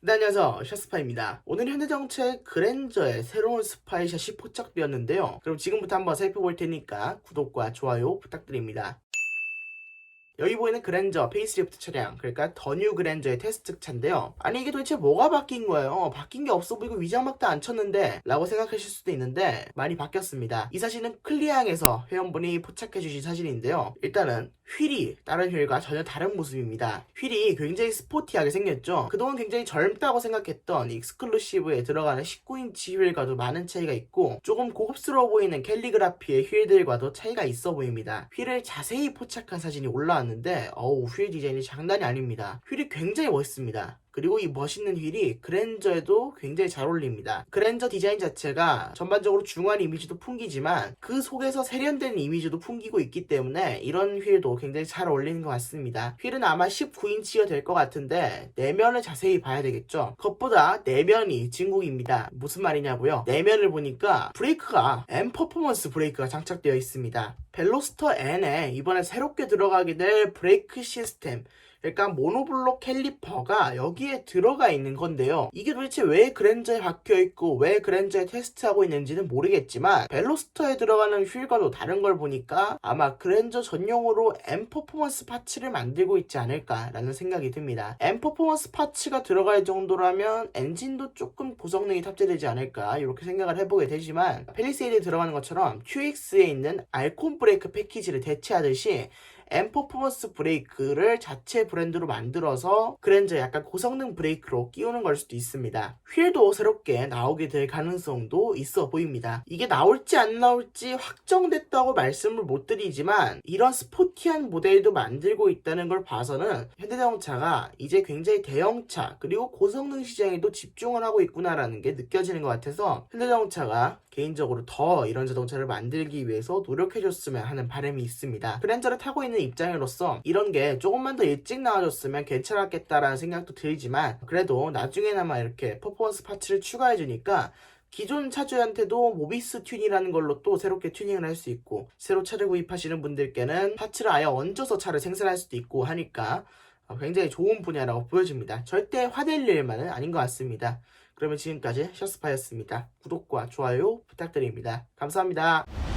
네, 안녕하세요. 샤스파입니다. 오늘 현대정책 그랜저의 새로운 스파이샷이 포착되었는데요. 그럼 지금부터 한번 살펴볼 테니까 구독과 좋아요 부탁드립니다. 여기 보이는 그랜저 페이스리프트 차량 그러니까 더뉴 그랜저의 테스트 차인데요. 아니 이게 도대체 뭐가 바뀐 거예요? 바뀐 게 없어 보이고 위장막도 안 쳤는데 라고 생각하실 수도 있는데 많이 바뀌었습니다. 이 사진은 클리앙에서 회원분이 포착해 주신 사진인데요. 일단은 휠이 다른 휠과 전혀 다른 모습입니다. 휠이 굉장히 스포티하게 생겼죠? 그동안 굉장히 젊다고 생각했던 익스클루시브에 들어가는 19인치 휠과도 많은 차이가 있고 조금 고급스러워 보이는 캘리그라피의 휠들과도 차이가 있어 보입니다. 휠을 자세히 포착한 사진이 올라왔는데 어우 휠 디자인이 장난이 아닙니다. 휠이 굉장히 멋있습니다 그리고 이 멋있는 휠이 그랜저에도 굉장히 잘 어울립니다. 그랜저 디자인 자체가 전반적으로 중후한 이미지도 풍기지만 그 속에서 세련된 이미지도 풍기고 있기 때문에 이런 휠도 굉장히 잘 어울리는 것 같습니다. 휠은 아마 19인치가 될 것 같은데 내면을 자세히 봐야 되겠죠. 겉보다 내면이 진국입니다. 무슨 말이냐고요? 내면을 보니까 브레이크가 M 퍼포먼스 브레이크가 장착되어 있습니다. 벨로스터 N에 이번에 새롭게 들어가게 될 브레이크 시스템 그러니까 모노블록 캘리퍼가 여기에 들어가 있는 건데요. 이게 도대체 왜 그랜저에 박혀 있고 왜 그랜저에 테스트하고 있는지는 모르겠지만 벨로스터에 들어가는 휠과도 다른 걸 보니까 아마 그랜저 전용으로 M 퍼포먼스 파츠를 만들고 있지 않을까라는 생각이 듭니다. M 퍼포먼스 파츠가 들어갈 정도라면 엔진도 조금 고성능이 탑재되지 않을까 이렇게 생각을 해보게 되지만 펠리세이드에 들어가는 것처럼 QX에 있는 알콘 브레이크 패키지를 대체하듯이 M 퍼포먼스 브레이크를 자체 브랜드로 만들어서 그랜저 약간 고성능 브레이크로 끼우는 걸 수도 있습니다. 휠도 새롭게 나오게 될 가능성도 있어 보입니다. 이게 나올지 안 나올지 확정됐다고 말씀을 못 드리지만 이런 스포티한 모델도 만들고 있다는 걸 봐서는 현대자동차가 이제 굉장히 대형차 그리고 고성능 시장에도 집중을 하고 있구나라는 게 느껴지는 것 같아서 현대자동차가 개인적으로 더 이런 자동차를 만들기 위해서 노력해줬으면 하는 바람이 있습니다. 그랜저를 타고 있는 입장으로서 이런 게 조금만 더 일찍 나와줬으면 괜찮았겠다라는 생각도 들지만 그래도 나중에나마 이렇게 퍼포먼스 파츠를 추가해주니까 기존 차주한테도 모비스 튠이라는 걸로 또 새롭게 튜닝을 할 수 있고 새로 차를 구입하시는 분들께는 파츠를 아예 얹어서 차를 생산할 수도 있고 하니까 굉장히 좋은 분야라고 보여집니다. 절대 화낼 일만은 아닌 것 같습니다. 그러면 지금까지 셔스파였습니다. 구독과 좋아요 부탁드립니다. 감사합니다.